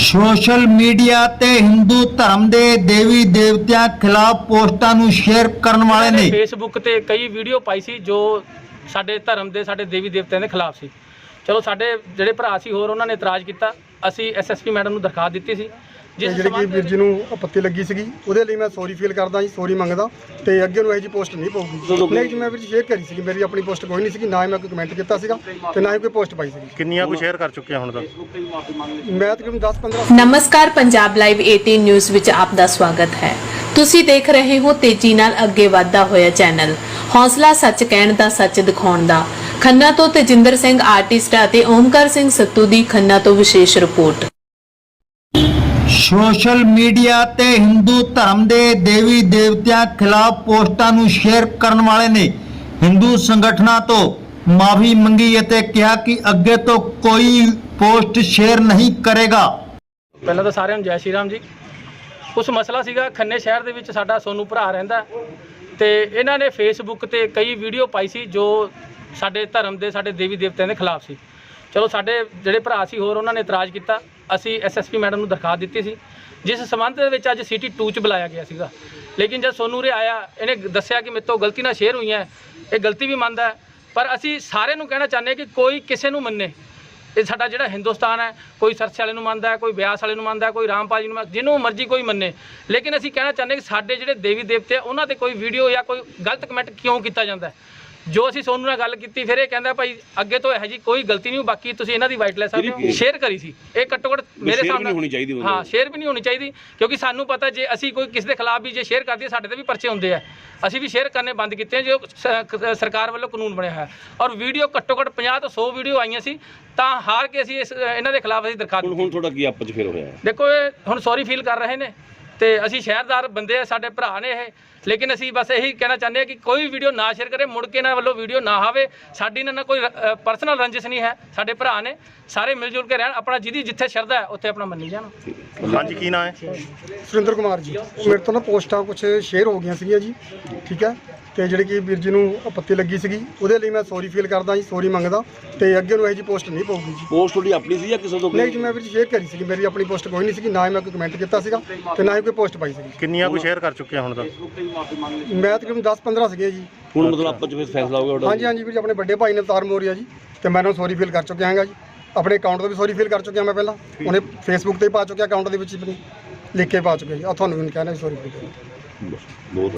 Social media ਤੇ ਹਿੰਦੂ ਧਰਮ ਦੇ ਦੇਵੀ ਦੇਵਤਿਆਂ ਖਿਲਾਫ ਪੋਸਟਾਂ ਨੂੰ ਸ਼ੇਅਰ ਕਰਨ ਵਾਲੇ ਨੇ। ਫੇਸਬੁੱਕ ਤੇ ਕਈ ਵੀਡੀਓ ਪਾਈ ਸੀ ਜੋ ਸਾਡੇ ਧਰਮ ਦੇ, ਸਾਡੇ ਦੇਵੀ ਦੇਵਤਿਆਂ ਦੇ ਖਿਲਾਫ ਸੀ। ਚਲੋ ਸਾਡੇ ਜਿਹੜੇ ਭਰਾ ਸੀ ਹੋਰ ਉਹਨਾਂ ਨੇ ਇਤਰਾਜ਼ ਕੀਤਾ। ਅਸੀਂ ਐਸਐਸਪੀ ਮੈਡਮ ਨੂੰ ਦਰਖਾਸਤ ਦਿੱਤੀ ਸੀ। ਤੇ ਜਿਸ ਜਿਹੜੀ ਕਿ ਵੀਰ ਜੀ ਨੂੰ ਆਪੱਤੀ ਲੱਗੀ ਸੀਗੀ ਉਹਦੇ ਲਈ ਮੈਂ ਸੌਰੀ ਫੀਲ ਕਰਦਾ ਜੀ ਸੌਰੀ ਮੰਗਦਾ ਤੇ ਅੱਗੇ ਨੂੰ ਇਹੋ ਜੀ ਪੋਸਟ ਨਹੀਂ ਪਾਉਗੀ ਨਹੀਂ ਜੀ ਮੈਂ ਵੀਰ ਜੀ ਸ਼ੇਅਰ ਕਰੀ ਸੀਗੀ ਮੇਰੀ ਆਪਣੀ ਪੋਸਟ ਕੋਈ ਨਹੀਂ ਸੀਗੀ ਨਾ ਹੀ ਮੈਂ ਕੋਈ ਕਮੈਂਟ ਕੀਤਾ ਸੀਗਾ ਤੇ ਨਾ ਹੀ ਕੋਈ ਪੋਸਟ ਪਾਈ ਸੀਗੀ। ਕਿੰਨੀਆਂ ਕੁ ਸ਼ੇਅਰ ਕਰ ਚੁੱਕੇ ਆ ਹੁਣ ਤੱਕ ਮੈਂ ਤਕਰੀਬਨ 10 15 ਨਮਸਕਾਰ ਪੰਜਾਬ ਲਾਈਵ 18 ਨਿਊਜ਼ ਵਿੱਚ ਆਪ ਦਾ ਸਵਾਗਤ ਹੈ। ਤੁਸੀਂ ਦੇਖ ਰਹੇ ਹੋ ਤੇਜ਼ੀ ਨਾਲ ਅੱਗੇ ਵਧਦਾ ਹੋਇਆ ਚੈਨਲ ਹੌਸਲਾ ਸੱਚ ਕਹਿਣ ਦਾ ਸੱਚ ਦਿਖਾਉਣ ਦਾ। ਖੰਨਾ ਤੋਂ ਤੇਜਿੰਦਰ ਸਿੰਘ ਆਰਟਿਸਟ ਅਤੇ ਓਮਕਾਰ ਸਿੰਘ ਸੱਤੂ ਦੀ ਖੰਨਾ ਤੋਂ ਵਿਸ਼ੇਸ਼ ਰਿਪੋਰਟ ਸੋਸ਼ਲ ਮੀਡੀਆ ਤੇ ਹਿੰਦੂ ਧਰਮ ਦੇ ਦੇਵੀ ਦੇਵਤਿਆਂ ਖਿਲਾਫ ਪੋਸਟਾਂ ਨੂੰ ਸ਼ੇਅਰ ਕਰਨ ਵਾਲੇ ਨੇ। ਹਿੰਦੂ ਸੰਗਠਨਾਂ ਤੋਂ ਮਾਫੀ ਮੰਗੀ ਅਤੇ ਕਿਹਾ ਕਿ ਅੱਗੇ ਤੋਂ ਕੋਈ ਪੋਸਟ ਸ਼ੇਅਰ ਨਹੀਂ ਕਰੇਗਾ। ਪਹਿਲਾਂ ਤਾਂ ਸਾਰਿਆਂ ਨੂੰ ਜੈ ਸ਼੍ਰੀ ਰਾਮ ਜੀ। ਕੁਝ ਮਸਲਾ ਸੀਗਾ, ਖੰਨੇ ਸ਼ਹਿਰ ਦੇ ਵਿੱਚ ਸਾਡਾ ਸੋਨੂ ਭਰਾ ਰਹਿੰਦਾ ਤੇ ਇਹਨਾਂ ਨੇ ਫੇਸਬੁੱਕ ਤੇ ਕਈ ਵੀਡੀਓ ਪਾਈ ਸੀ ਜੋ ਸਾਡੇ ਧਰਮ ਦੇ, ਸਾਡੇ ਦੇਵੀ ਦੇਵਤਿਆਂ ਦੇ ਖਿਲਾਫ ਸੀ। ਚਲੋ ਸਾਡੇ ਜਿਹੜੇ ਭਰਾ ਸੀ ਹੋਰ ਉਹਨਾਂ ਨੇ ਇਤਰਾਜ਼ ਕੀਤਾ। ਅਸੀਂ ਐਸਐਸਪੀ ਮੈਡਮ ਨੂੰ ਦਰਖਾਸਤ ਦਿੱਤੀ ਸੀ। ਜਿਸ ਸਬੰਧ ਦੇ ਵਿੱਚ ਅੱਜ ਸਿਟੀ 2 ਚ ਬੁਲਾਇਆ ਗਿਆ ਸੀਗਾ। ਲੇਕਿਨ ਜਦ ਸੋਨੂ ਰੇ ਆਇਆ ਇਹਨੇ ਦੱਸਿਆ ਕਿ ਮੇਰੇ ਤੋਂ ਗਲਤੀ ਨਾਲ ਸ਼ੇਅਰ ਹੋਈਆਂ। ਇਹ ਗਲਤੀ ਵੀ ਮੰਨਦਾ ਹੈ, ਪਰ ਅਸੀਂ ਸਾਰਿਆਂ ਨੂੰ ਕਹਿਣਾ ਚਾਹੁੰਦੇ ਹਾਂ ਕਿ ਕੋਈ ਕਿਸੇ ਨੂੰ ਮੰਨੇ। ਇਹ ਸਾਡਾ ਜਿਹੜਾ ਹਿੰਦੁਸਤਾਨ ਹੈ ਕੋਈ ਸਰਸੇ ਵਾਲੇ ਨੂੰ ਮੰਨਦਾ ਕੋਈ ਬਿਆਸ ਵਾਲੇ ਨੂੰ ਮੰਨਦਾ ਕੋਈ ਰਾਮਪਾਲ ਜੀ ਨੂੰ ਮੰਨਦਾ ਜਿਹਨੂੰ ਮਰਜ਼ੀ ਕੋਈ ਮੰਨੇ। ਲੇਕਿਨ ਅਸੀਂ ਕਹਿਣਾ ਚਾਹੁੰਦੇ ਕਿ ਸਾਡੇ ਜਿਹੜੇ ਦੇਵੀ ਦੇਵਤੇ ਆ ਉਹਨਾਂ ਤੇ ਕੋਈ ਵੀਡੀਓ ਜਾਂ ਕੋਈ ਗਲਤ ਕਮੈਂਟ ਕਿਉਂ ਕੀਤਾ ਜਾਂਦਾ ਜੋ ਅਸੀਂ ਸੋਨੂੰ ਨਾਲ ਗੱਲ ਕੀਤੀ ਫਿਰ ਇਹ ਕਹਿੰਦਾ ਭਾਈ ਅੱਗੇ ਤੋਂ ਇਹੋ ਜੀ ਕੋਈ ਗਲਤੀ ਨਹੀਂ ਬਾਕੀ ਤੁਸੀਂ ਇਹਨਾਂ ਦੀ ਵਾਈਟ ਲੈ ਸਕਦੇ ਹੋ ਸ਼ੇਅਰ ਕਰੀ ਸੀ। ਇਹ ਘੱਟੋ ਘੱਟ ਮੇਰੇ ਸਾਹਮਣੇ ਨਹੀਂ ਹੋਣੀ ਚਾਹੀਦੀ ਮਤਲਬ। ਹਾਂ ਸ਼ੇਅਰ ਵੀ ਨਹੀਂ ਹੋਣੀ ਚਾਹੀਦੀ ਕਿਉਂਕਿ ਸਾਨੂੰ ਪਤਾ ਜੇ ਅਸੀਂ ਕੋਈ ਕਿਸੇ ਦੇ ਖਿਲਾਫ ਵੀ ਜੇ ਸ਼ੇਅਰ ਕਰਦੇ ਸਾਡੇ ਤੇ ਵੀ ਪਰਚੇ ਹੁੰਦੇ ਆ। ਅਸੀਂ ਵੀ ਸ਼ੇਅਰ ਕਰਨੇ ਬੰਦ ਕੀਤੇ ਆ ਜੋ ਸਰਕਾਰ ਵੱਲੋਂ ਕਾਨੂੰਨ ਬਣਿਆ ਹੋਇਆ। ਔਰ ਵੀਡੀਓ ਘੱਟੋ ਘੱਟ 50 ਤੋਂ 100 ਵੀਡੀਓ ਆਈਆਂ ਸੀ ਤਾਂ ਹਾਰ ਕੇ ਅਸੀਂ ਇਸ ਇਹਨਾਂ ਦੇ ਖਿਲਾਫ ਅਸੀਂ ਦਰਖਾਸਤ ਹੁਣ ਤੁਹਾਡਾ ਕੀ ਆਪਸ ਫਿਰ ਹੋਇਆ? ਦੇਖੋ ਇਹ ਹੁਣ ਸੌਰੀ ਫੀਲ ਕਰ ਰਹੇ ਨੇ। ਤੇ ਅਸੀਂ ਸ਼ਹਿਰਦਾਰ ਬੰਦੇ ਆ ਸਾਡੇ ਭਰਾ ਨੇ ਇਹ। ਲੇਕਿਨ ਅਸੀਂ ਬਸ ਇਹੀ ਕਹਿਣਾ ਚਾਹੁੰਦੇ ਹਾਂ ਕਿ ਕੋਈ ਵੀਡੀਓ ਨਾ ਸ਼ੇਅਰ ਕਰੇ ਮੁੜ ਕੇ ਇਹਨਾਂ ਵੱਲੋਂ ਵੀਡੀਓ ਨਾ ਆਵੇ। ਸਾਡੀ ਇਹਨਾਂ ਨਾਲ ਕੋਈ ਪਰਸਨਲ ਰੰਜਿਸ਼ ਨਹੀਂ ਹੈ ਸਾਡੇ ਭਰਾ ਨੇ। ਸਾਰੇ ਮਿਲ ਜੁਲ ਕੇ ਰਹਿਣ ਆਪਣਾ ਜਿਹਦੀ ਜਿੱਥੇ ਸ਼ਰਧਾ ਹੈ ਉੱਥੇ ਆਪਣਾ ਮੰਨੀ ਜਾਣ। ਹਾਂਜੀ ਕੀ ਨਾਂ ਹੈ? ਸੁਰਿੰਦਰ ਕੁਮਾਰ ਜੀ। ਮੇਰੇ ਤੋਂ ਨਾ ਪੋਸਟਾਂ ਕੁਝ ਸ਼ੇਅਰ ਹੋ ਗਈਆਂ ਸੀਗੀਆਂ ਜੀ ਠੀਕ ਹੈ? ਤੇ ਜਿਹੜੀ ਕਿ ਵੀਰ ਜੀ ਨੂੰ ਆਪੱਤੀ ਲੱਗੀ ਸੀਗੀ ਉਹਦੇ ਲਈ ਮੈਂ ਸੌਰੀ ਫੀਲ ਕਰਦਾ ਜੀ ਸੌਰੀ ਮੰਗਦਾ ਤੇ ਅੱਗੇ ਨੂੰ ਇਹੋ ਜੀ ਪੋਸਟ ਨਹੀਂ ਪਾਉਗੀ ਜੀ। ਪੋਸਟ ਤੁਹਾਡੀ ਆਪਣੀ ਸੀ ਜਾਂ ਕਿਸੇ ਤੋਂ ਨਹੀਂ ਜੀ ਮੈਂ ਵੀਰ ਜੀ ਸ਼ੇਅਰ ਕਰੀ ਸੀਗੀ ਮੇਰੀ ਆਪਣੀ ਪੋਸਟ ਕੋਈ ਨਹੀਂ ਸੀਗੀ ਨਾ ਹੀ ਮੈਂ ਕੋਈ ਕਮੈਂਟ ਕੀਤਾ ਸੀਗਾ ਤੇ ਨਾ ਹੀ ਕੋਈ ਪੋਸਟ ਪਾਈ ਸੀਗੀ। ਕਿੰਨੀਆਂ ਕੁ ਸ਼ੇਅਰ ਕਰ ਚੁੱਕੇ ਆ ਹੁਣ ਤੱਕ ਮੈਂ ਤਕਰੀਬਨ 10 15 ਸੀਗੇ ਜੀ। ਹੁਣ ਮਤਲਬ ਚ ਫਿਰ ਫੈਸਲਾ ਹੋ ਗਿਆ ਤੁਹਾਡਾ? ਹਾਂਜੀ ਹਾਂਜੀ ਵੀਰ ਜੀ ਆਪਣੇ ਵੱਡੇ ਭਾਈ ਨੇ ਅਵਤਾਰ ਮੋਰੀਆ ਜੀ ਤੇ ਮੈਂ ਉਹਨਾਂ ਨੂੰ ਸੌਰੀ ਫੀਲ ਕਰ ਚੁੱਕਿਆ ਹਾਂਗਾ ਜੀ। ਆਪਣੇ ਅਕਾਊਂਟ ਤੋਂ ਵੀ ਸੌਰੀ ਫੀਲ ਕਰ ਚੁੱਕਿਆ ਮੈਂ ਪਹਿਲਾਂ। ਉਹਨੇ ਫੇਸਬੁੱਕ ਤੇ ਪਾ ਚੁੱਕਿਆ ਅਕਾਊਂਟ ਦੇ ਵਿੱਚ ਵੀ ਲਿਖ ਕੇ ਪਾ ਚੁੱਕਿਆ ਜੀ। ਆ ਤੁਹਾਨੂੰ ਵੀ ਕਹਿਣਾ ਸੌਰੀ ਫੀਲ ਬਹੁਤ